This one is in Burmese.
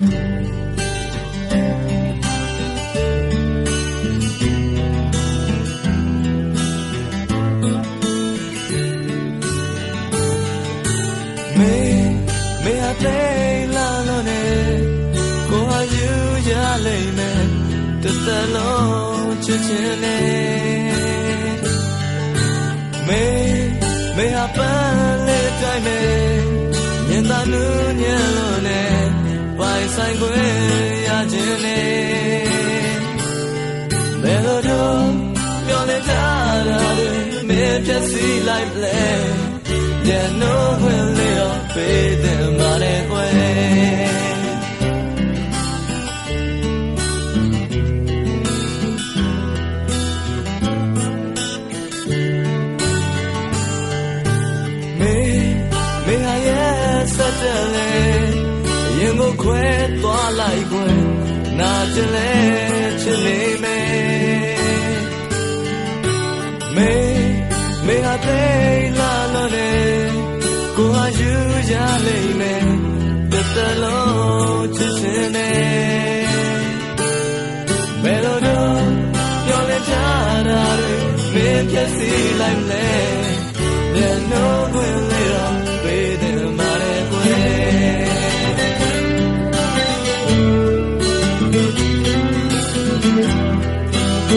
မေမေအသေးလာလို့နေကိုဟာ ဆိုင်ခွင့်ရခြင်းနေဘယ်လိုတော့မျောလင်းထားတာတွေမင်းဖြတ်စီလိုက်လဲ Yeah, no, we'll live faith ခွဲသွားလိုက်ခွဲနာကျင်လဲချစ်နေမေမေမေဟာသေးလာလို့လေကိုဟာယူရလိမ့်မယ်တစ်သက်လုံးချစ်စင်နေဘယ်လိုတော့ပြောလဲထားတာတွေမင်းဖြတ်စီလိုက်လဲ There's no